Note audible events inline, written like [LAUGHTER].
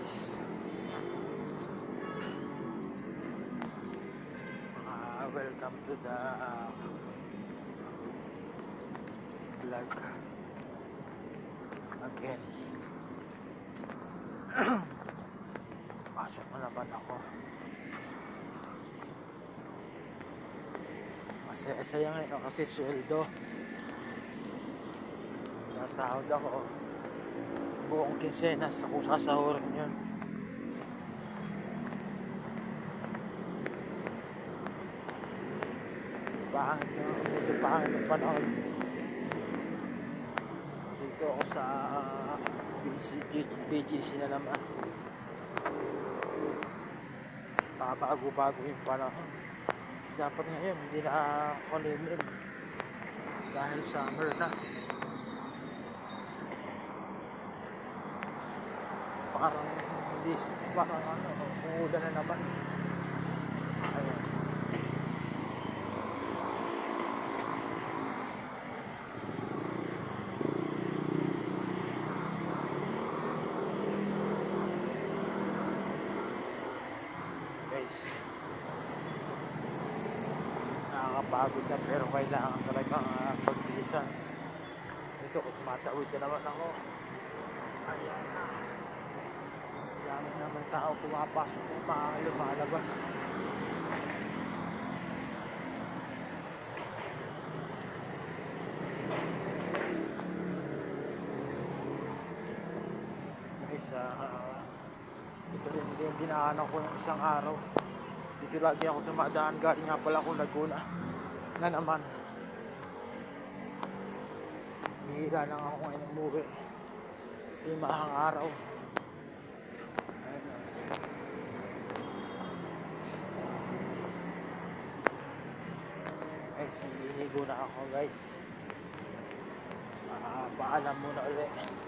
guys. Ah, welcome to the uh, vlog again. [CLEARS THROAT] Pasok na naman ako. Masaya ngayon kasi sweldo. Sasahod ako. Buong kinsenas ako sasahurin yun. Pangit na, medyo pangit ang panahon. Dito ako sa BGC, BGC na naman. Pabago-bago yung panahon. Dapat ngayon hindi na kulimlim. Dahil summer na. Parang hindi parang ano umuulan na naman. Ayun guys. Nakakapagod na pero kailangan talaga uh, pagbisan ito kung tumatawid na naman ako. Ayan. na dami naman tao pumapasok kung pa lumalabas. Guys, ah, ito rin din dinaanan ko ng isang araw. Dito lagi ako dumadaan. Galing nga pala ako Laguna. Na naman. Bihira lang ako ngayon umuwi. Ito yung mahang araw. Guys, hihiligo na ako guys. Ah, paalam muna ulit.